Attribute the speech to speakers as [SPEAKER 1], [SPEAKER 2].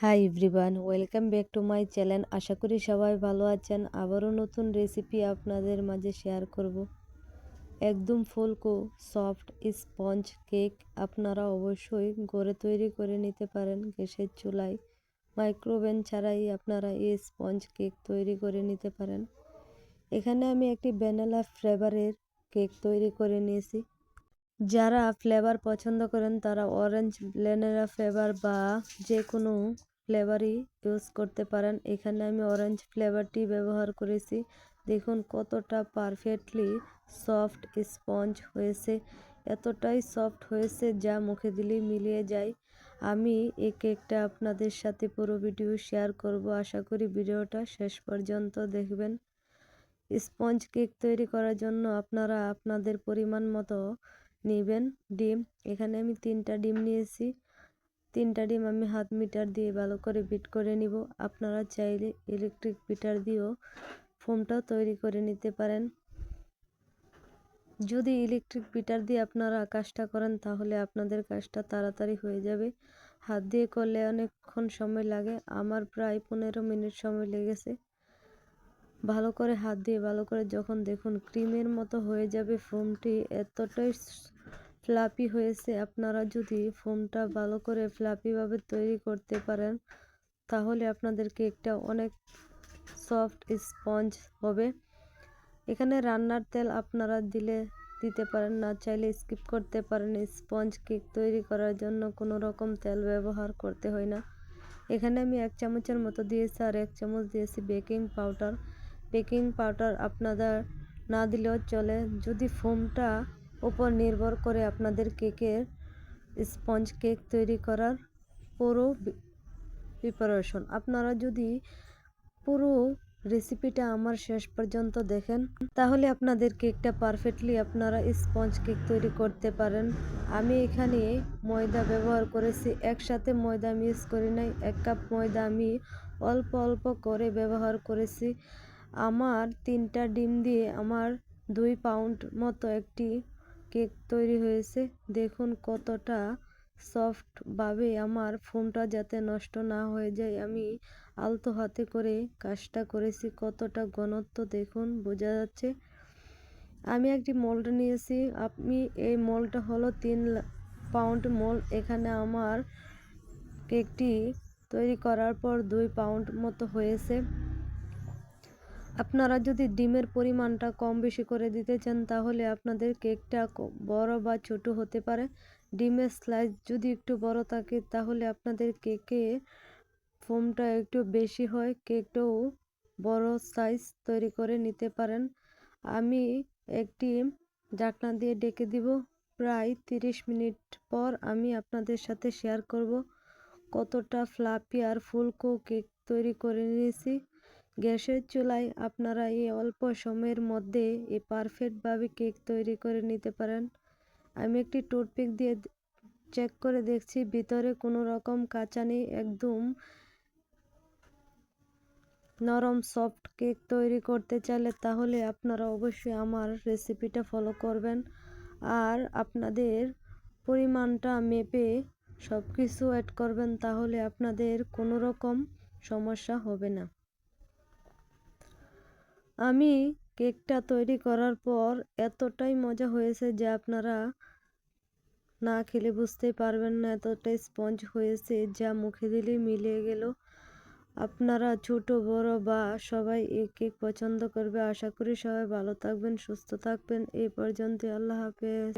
[SPEAKER 1] Hi everyone welcome back to my channel আশা করি সবাই ভালো আছেন। আবারও নতুন রেসিপি আপনাদের মাঝে শেয়ার করব। একদম ফুলকো সফট স্পঞ্জ কেক আপনারা অবশ্যই ঘরে তৈরি করে নিতে পারেন গ্যাসের চুলায়। মাইক্রোওভেন ছাড়াই আপনারা এই স্পঞ্জ কেক তৈরি করে নিতে পারেন। এখানে আমি একটি ভ্যানিলা ফ্লেভারের কেক তৈরি করে নিয়েছি। যারা ফ্লেভার পছন্দ করেন তারা অরেঞ্জ ভ্যানিলা ফ্লেভার বা যে কোনো ফ্লেভারই ইউজ করতে পারেন। এখানে আমি অরেঞ্জ ফ্লেভারটি ব্যবহার করেছি। দেখুন কতটা পারফেক্টলি সফট স্পঞ্জ হয়েছে। এতটাই সফট হয়েছে যা মুখে দিলেই মিলিয়ে যায়। আমি এই কেকটা আপনাদের সাথে পুরো ভিডিও শেয়ার করব। আশা করি ভিডিওটা শেষ পর্যন্ত দেখবেন। স্পঞ্জ কেক তৈরি করার জন্য আপনারা আপনাদের পরিমাণ মতো নেবেন ডিম। এখানে আমি তিনটা ডিম নিয়েছি। তিনটা ডিম আমি হাত মিটার দিয়ে ভালো করে বিট করে নিব। আপনারা চাইলে ইলেকট্রিক বিটার দিয়েও ফোমটাও তৈরি করে নিতে পারেন। যদি ইলেকট্রিক বিটার দিয়ে আপনারা কাজটা করেন, তাহলে আপনাদের কাজটা তাড়াতাড়ি হয়ে যাবে। হাত দিয়ে করলে অনেকক্ষণ সময় লাগে। আমার প্রায় পনেরো মিনিট সময় লেগেছে। ভালো করে হাত দিয়ে ভালো করে যখন দেখুন ক্রিমের মতো হয়ে যাবে ফোমটি এতটাই ফ্লাপি হয়েছে, আপনারা যদি ফোমটা ভালো করে ফ্লাপিভাবে তৈরি করতে পারেন, তাহলে আপনাদের কেকটা অনেক সফট স্পঞ্জ হবে। এখানে রান্নার তেল আপনারা দিলে, দিতে পারেন না, চাইলে স্কিপ করতে পারেন। স্পঞ্জ কেক তৈরি করার জন্য কোনো রকম তেল ব্যবহার করতে হয় না। এখানে আমি এক চামচের মতো দিয়েছি আর এক চামচ দিয়েছি বেকিং পাউডার। বেকিং পাউডার আপনাদের না দিলেও চলে। যদি ফোমটা উপর নির্ভর করে আপনাদের কেকের স্পঞ্জ কেক তৈরি করার পুরো প্রিপারেশন আপনারা যদি পুরো রেসিপিটা আমার শেষ পর্যন্ত দেখেন, তাহলে আপনাদের কেকটা পারফেক্টলি আপনারা স্পঞ্জ কেক তৈরি করতে পারেন। আমি এখানে ময়দা ব্যবহার করেছি, একসাথে ময়দা মিক্স করি নাই, এক কাপ ময়দা আমি অল্প অল্প করে ব্যবহার করেছি। আমার তিনটা ডিম দিয়ে আমার দুই পাউন্ড মতো একটি কেক তৈরি হয়েছে। দেখুন কতটা সফটভাবে আমার ফোমটা যাতে নষ্ট না হয়ে যায়। আমি আলতো হাতে করে কাজটা করেছি, কতটা ঘনত্ব দেখুন, বোঝা যাচ্ছে। আমি একটি মোল্ড নিয়েছি। আপনি এই মোল্ডটা হলো তিন পাউন্ড মোল্ড। এখানে আমার কেকটি তৈরি করার পর দুই পাউন্ড মতো হয়েছে। আপনারা যদি ডিমের পরিমাণটা কম বেশি করে দিতে চান, তাহলে আপনাদের কেকটা বড় বা ছোট হতে পারে। ডিমের স্লাইস যদি একটু বড় থাকে, তাহলে আপনাদের কেকে ফোমটা একটু বেশি হয়। কেকটাও বড় সাইজ তৈরি করে নিতে পারেন। আমি একটি ঢাকনা দিয়ে ডেকে দিব। প্রায় তিরিশ মিনিট পর আমি আপনাদের সাথে শেয়ার করব কতটা ফ্লাপি আর ফুলকো কেক তৈরি করে নিয়েছি। গ্যাসের চুলায় আপনারা এই অল্প সময়ের মধ্যে এই পারফেক্টভাবে কেক তৈরি করে নিতে পারেন। আমি একটি টুথপিক দিয়ে চেক করে দেখছি, ভিতরে কোনো রকম কাঁচা নেই, একদম নরম সফট কেক তৈরি করতে চাইলে তাহলে আপনারা অবশ্যই আমার রেসিপিটা ফলো করবেন। আর আপনাদের পরিমাণটা মেপে সব কিছু অ্যাড করবেন, তাহলে আপনাদের কোনো রকম সমস্যা হবে না। আমি কেকটা তৈরি করার পর এতটাই মজা হয়েছে যে আপনারা না খেলে বুঝতেই পারবেন না এতটাই স্পঞ্জ হয়েছে যা মুখে দিলে মিলিয়ে গেল। আপনারা ছোট, বড় বা সবাই এই কেক পছন্দ করবে। আশা করি সবাই ভালো থাকবেন, সুস্থ থাকবেন। এই পর্যন্ত আল্লাহ হাফেজ।